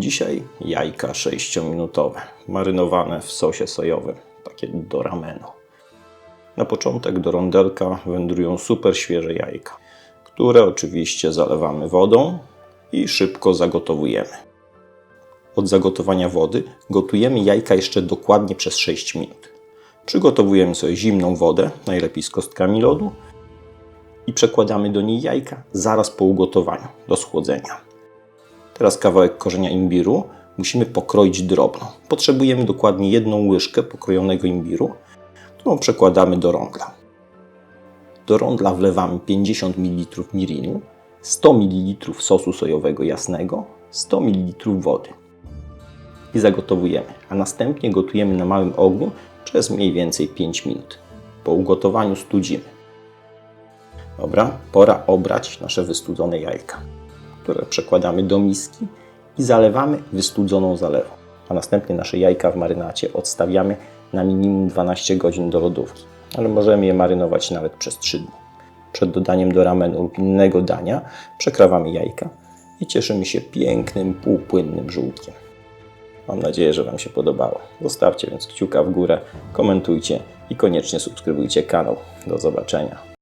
Dzisiaj jajka 6-minutowe, marynowane w sosie sojowym, takie do ramenu. Na początek do rondelka wędrują super świeże jajka, które oczywiście zalewamy wodą i szybko zagotowujemy. Od zagotowania wody gotujemy jajka jeszcze dokładnie przez 6 minut. Przygotowujemy sobie zimną wodę, najlepiej z kostkami lodu, i przekładamy do niej jajka zaraz po ugotowaniu, do schłodzenia. Teraz kawałek korzenia imbiru musimy pokroić drobno. Potrzebujemy dokładnie jedną łyżkę pokrojonego imbiru, którą przekładamy do rondla. Do rondla wlewamy 50 ml mirinu, 100 ml sosu sojowego jasnego, 100 ml wody i zagotowujemy, a następnie gotujemy na małym ogniu przez mniej więcej 5 minut. Po ugotowaniu studzimy. Dobra, pora obrać nasze wystudzone jajka, które przekładamy do miski i zalewamy wystudzoną zalewą. A następnie nasze jajka w marynacie odstawiamy na minimum 12 godzin do lodówki, ale możemy je marynować nawet przez 3 dni. Przed dodaniem do ramenu lub innego dania przekrawamy jajka i cieszymy się pięknym, półpłynnym żółtkiem. Mam nadzieję, że Wam się podobało. Zostawcie więc kciuka w górę, komentujcie i koniecznie subskrybujcie kanał. Do zobaczenia.